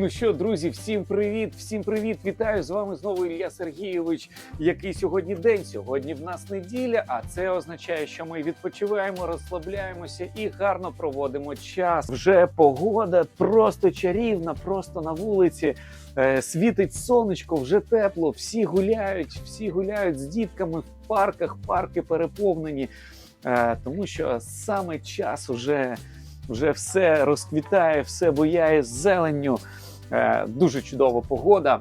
ну що, друзі, всім привіт, всім привіт! Вітаю з вами знову Ілля Сергійович. Який сьогодні день? Сьогодні в нас неділя, а це означає, що ми відпочиваємо, розслабляємося і гарно проводимо час. Вже погода просто чарівна, просто на вулиці. Е, світить сонечко, вже тепло. Всі гуляють, всі гуляють з дітками в парках. Парки переповнені, е, тому що саме час уже вже все розквітає, все бояє зеленню. Е, Дуже чудова погода.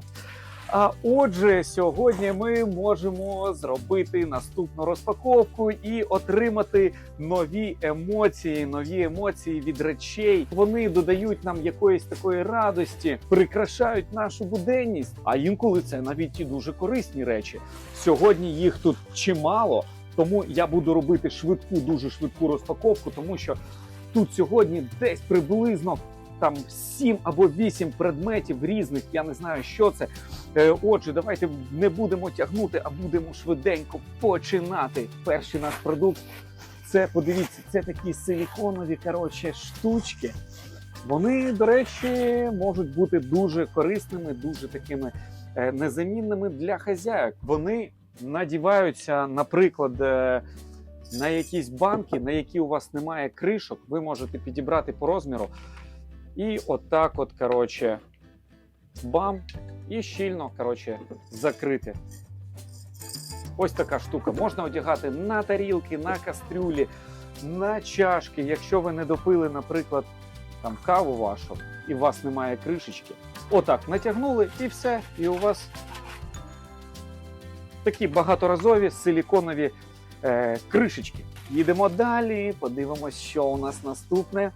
А отже, сьогодні ми можемо зробити наступну розпаковку і отримати нові емоції, нові емоції від речей. Вони додають нам якоїсь такої радості, прикрашають нашу буденність. А інколи це навіть і дуже корисні речі. Сьогодні їх тут чимало, тому я буду робити швидку, дуже швидку розпаковку, тому що тут сьогодні десь приблизно там 7 або 8 предметів різних. Я не знаю, що це. Е, Отже, давайте не будемо тягнути, а будемо швиденько починати. Перший наш продукт. Це подивіться, це такі силіконові коротше штучки. Вони, до речі, можуть бути дуже корисними, дуже такими е, незамінними для хазяїв. Вони надіваються, наприклад, е, на якісь банки, на які у вас немає кришок, ви можете підібрати по розміру. І отак, от, коротше, бам, і щільно, коротше, закрити. Ось така штука. Можна одягати на тарілки, на кастрюлі, на чашки. Якщо ви не допили, наприклад, там каву вашу, і у вас немає кришечки. Отак натягнули і все. І у вас такі багаторазові силіконові е, кришечки. Їдемо далі, подивимось, що у нас наступне.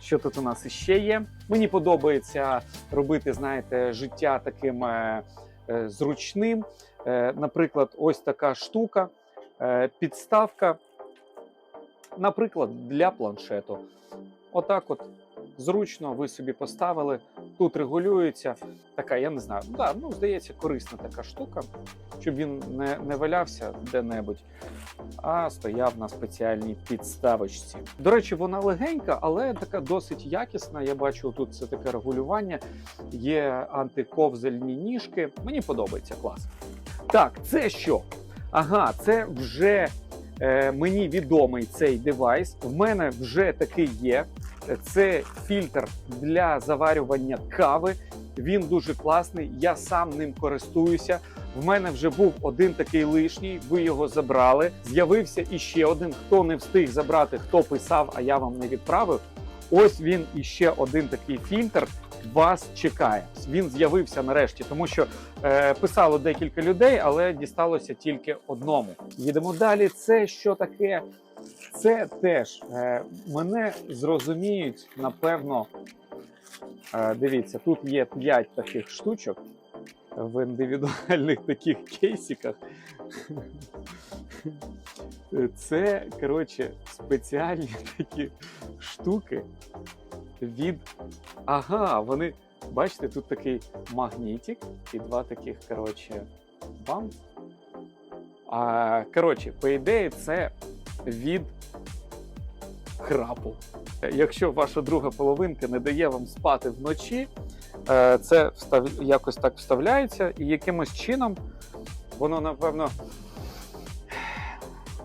Що тут у нас іще є? Мені подобається робити, знаєте, життя таким е, е, зручним. Е, наприклад, ось така штука, підставка, наприклад, для планшету. Отак, от зручно ви собі поставили. Тут регулюється така, я не знаю, да, ну здається, корисна така штука, щоб він не, не валявся де-небудь, а стояв на спеціальній підставочці. До речі, вона легенька, але така досить якісна. Я бачу, тут це таке регулювання, є антиковзельні ніжки. Мені подобається клас. Так, це що? Ага, це вже е, мені відомий цей девайс. В мене вже такий є. Це фільтр для заварювання кави. Він дуже класний. Я сам ним користуюся. В мене вже був один такий лишній. Ви його забрали. З'явився іще один. Хто не встиг забрати, хто писав, а я вам не відправив. Ось він іще один такий фільтр. Вас чекає. Він з'явився нарешті, тому що е, писало декілька людей, але дісталося тільки одному. Їдемо далі. Це що таке? Це теж е, мене зрозуміють, напевно. Е, дивіться, тут є 5 таких штучок в індивідуальних таких кейсиках. Це, коротше, спеціальні такі штуки від. Ага, вони. Бачите, тут такий магнітик і два таких, коротше, бам. А, коротше, по ідеї, це від храпу. Якщо ваша друга половинка не дає вам спати вночі, е, це якось так вставляється, і якимось чином воно, напевно,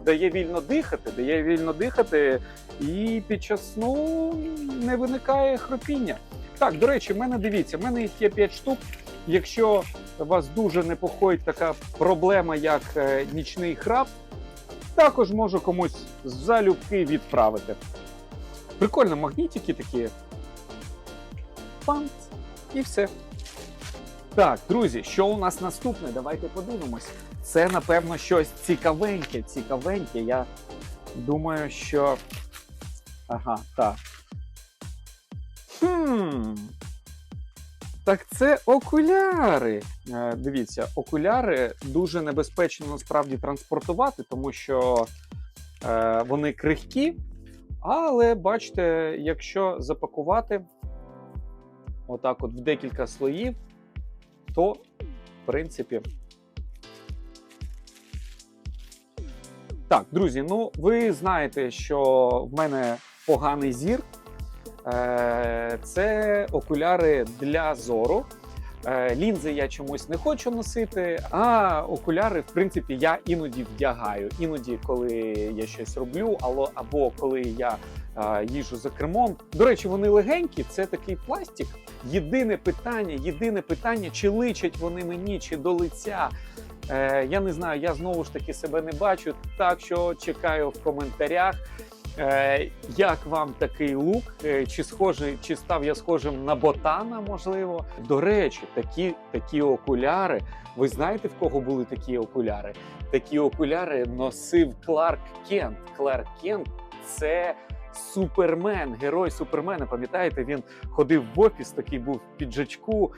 дає вільно дихати, дає вільно дихати, і під час сну не виникає хропіння. Так, до речі, в мене дивіться, в мене їх є 5 штук. Якщо вас дуже непокоїть така проблема, як е, нічний храп, також можу комусь залюбки відправити. Прикольно, магнітики такі. Панц. І все. Так, друзі, що у нас наступне? Давайте подивимось. Це, напевно, щось цікавеньке. Цікавеньке. Я думаю, що. Ага, так. Хм. Так це окуляри. Е, дивіться, окуляри дуже небезпечно насправді транспортувати, тому що е, вони крихкі. Але бачите, якщо запакувати отак, от в декілька слоїв, то в принципі. Так, друзі, ну ви знаєте, що в мене поганий зір. Е, Це окуляри для зору. Е, Лінзи я чомусь не хочу носити, а окуляри, в принципі, я іноді вдягаю. Іноді, коли я щось роблю, або, коли я е, їжу за кермом. До речі, вони легенькі, це такий пластик. Єдине питання, єдине питання, чи личать вони мені, чи до лиця. Е, я не знаю, я знову ж таки себе не бачу. Так що чекаю в коментарях. Е, як вам такий лук? Е, Чи схожий, чи став я схожим на ботана? Можливо, до речі, такі, такі окуляри. Ви знаєте, в кого були такі окуляри? Такі окуляри носив Кларк Кент. Кларк Кент це супермен, герой супермена. Пам'ятаєте, він ходив в офіс, такий був в піджачку,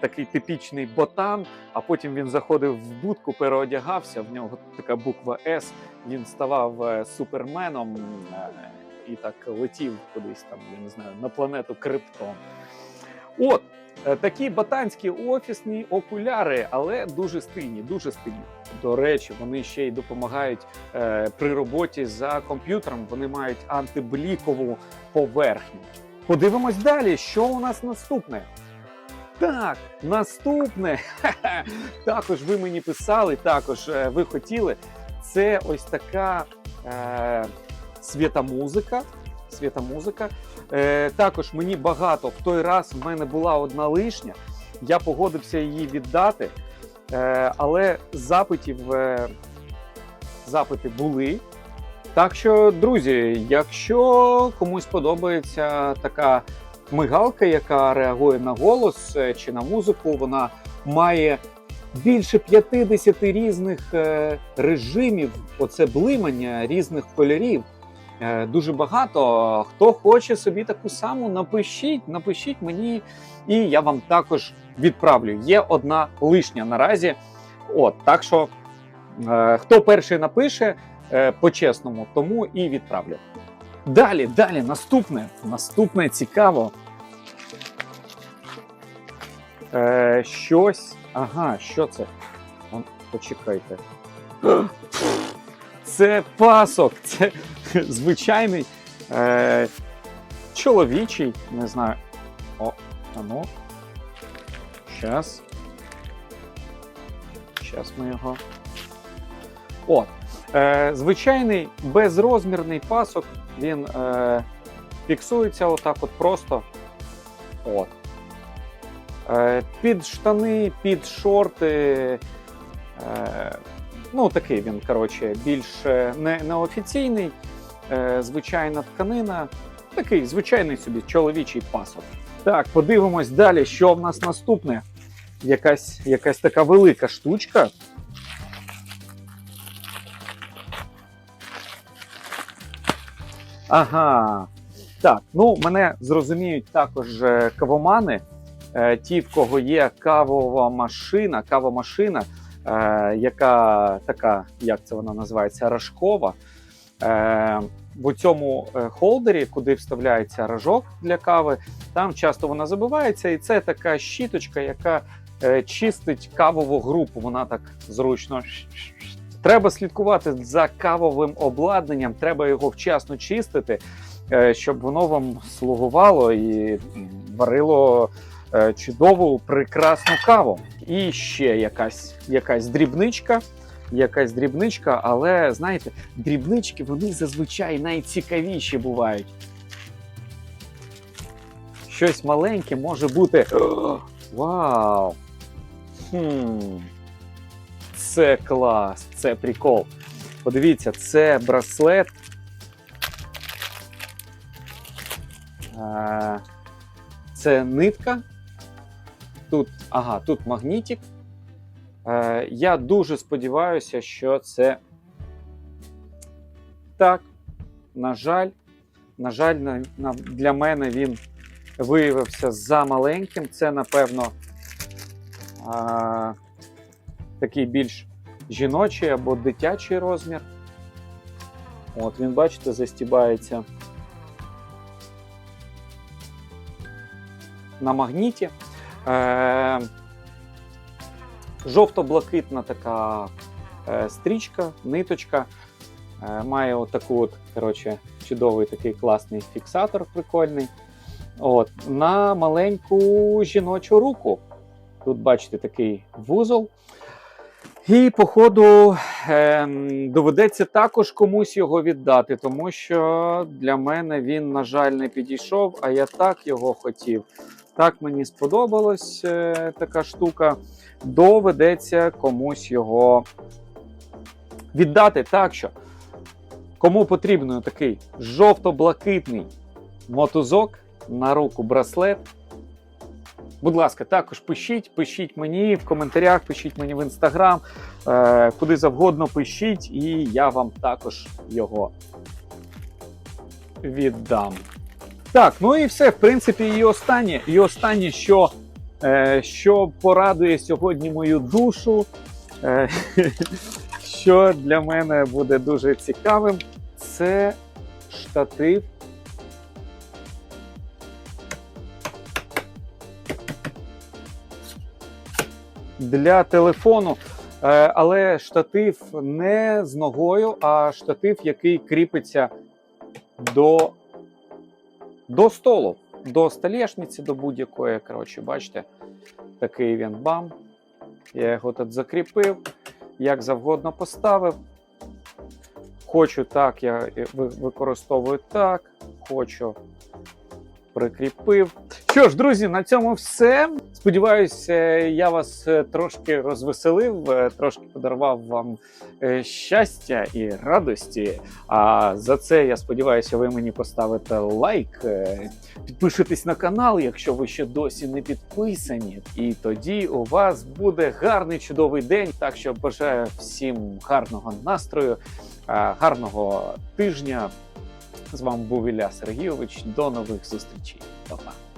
такий типічний ботан. А потім він заходив в будку, переодягався. В нього така буква С. Він ставав е, суперменом е, і так летів кудись там, я не знаю, на планету Криптон. От е, такі ботанські офісні окуляри, але дуже стильні, дуже стильні. До речі, вони ще й допомагають е, при роботі за комп'ютером. Вони мають антиблікову поверхню. Подивимось далі, що у нас наступне. Так, наступне. Також ви мені писали, також е, ви хотіли. Це ось така е, світомузика. Світомузика. Е, також мені багато в той раз в мене була одна лишня. Я погодився її віддати, е, але запитів е, запити були. Так що, друзі, якщо комусь подобається така мигалка, яка реагує на голос е, чи на музику, вона має більше 50 різних е, режимів, оце блимання різних кольорів. Е, Дуже багато. Хто хоче собі таку саму, напишіть, напишіть мені, і я вам також відправлю. Є одна лишня наразі. От, так що хто перший напише по-чесному, тому і відправлю. Далі, далі, наступне. Наступне цікаво. Е, щось. Ага, що це? Почекайте. Це пасок, це звичайний е, чоловічий, не знаю. О, а ну. Щас. Щас ми його. От. Е, звичайний безрозмірний пасок. Він е, фіксується отак от просто. От. Е, під штани, під шорти. Е, ну, такий він, коротше, більш е, не, неофіційний, е, звичайна тканина. Такий звичайний собі чоловічий пасок. Так, подивимось далі, що в нас наступне. Якась, якась така велика штучка. Ага. Так, ну мене зрозуміють також е, кавомани. Е, ті, в кого є кавова машина, кавомашина, е, яка така, як це вона називається, рожкова. В цьому холдері, куди вставляється рожок для кави, там часто вона забивається, і це така щіточка, яка чистить кавову групу. Вона так зручно. Треба слідкувати за кавовим обладнанням, треба його вчасно чистити, е, щоб воно вам слугувало і варило е, чудову, прекрасну каву. І ще якась, якась дрібничка. Якась дрібничка, але знаєте, дрібнички вони зазвичай найцікавіші бувають. Щось маленьке може бути. Вау! Хм. Це клас, це прикол. Подивіться, це браслет. Це нитка. Тут, ага, тут магнітик. Я дуже сподіваюся, що це так. На жаль, на жаль, для мене він виявився замаленьким. Це, напевно, такий більш жіночий або дитячий розмір. От він, бачите, застібається на магніті. Е, жовто-блакитна така е, стрічка, ниточка. Е, має отаку от, коротше, чудовий такий класний фіксатор прикольний. От, на маленьку жіночу руку. Тут бачите такий вузол. І, походу, ем, доведеться також комусь його віддати, тому що для мене він, на жаль, не підійшов, а я так його хотів. Так мені сподобалась е, така штука. Доведеться комусь його віддати. Так що, кому потрібен такий жовто-блакитний мотузок на руку браслет. Будь ласка, також пишіть, пишіть мені в коментарях, пишіть мені в інстаграм, е, куди завгодно пишіть, і я вам також його віддам. Так, ну і все, в принципі, і останнє, і останнє, що, е, що порадує сьогодні мою душу, е, що для мене буде дуже цікавим, це штатив для телефону. Е, Але штатив не з ногою, а штатив, який кріпиться до, до столу, до столешниці, до будь-якої. Коротше, бачите, такий він бам. Я його тут закріпив, як завгодно поставив. Хочу так, я використовую так. Хочу прикріпив. Що ж, друзі, на цьому все. Сподіваюся, я вас е, трошки розвеселив, е, трошки подарував вам е, щастя і радості. А за це я сподіваюся, ви мені поставите лайк, е, підпишитесь на канал, якщо ви ще досі не підписані. І тоді у вас буде гарний чудовий день. Так що бажаю всім гарного настрою, е, гарного тижня. З вами був Ілля Сергійович. До нових зустрічей. Па-па.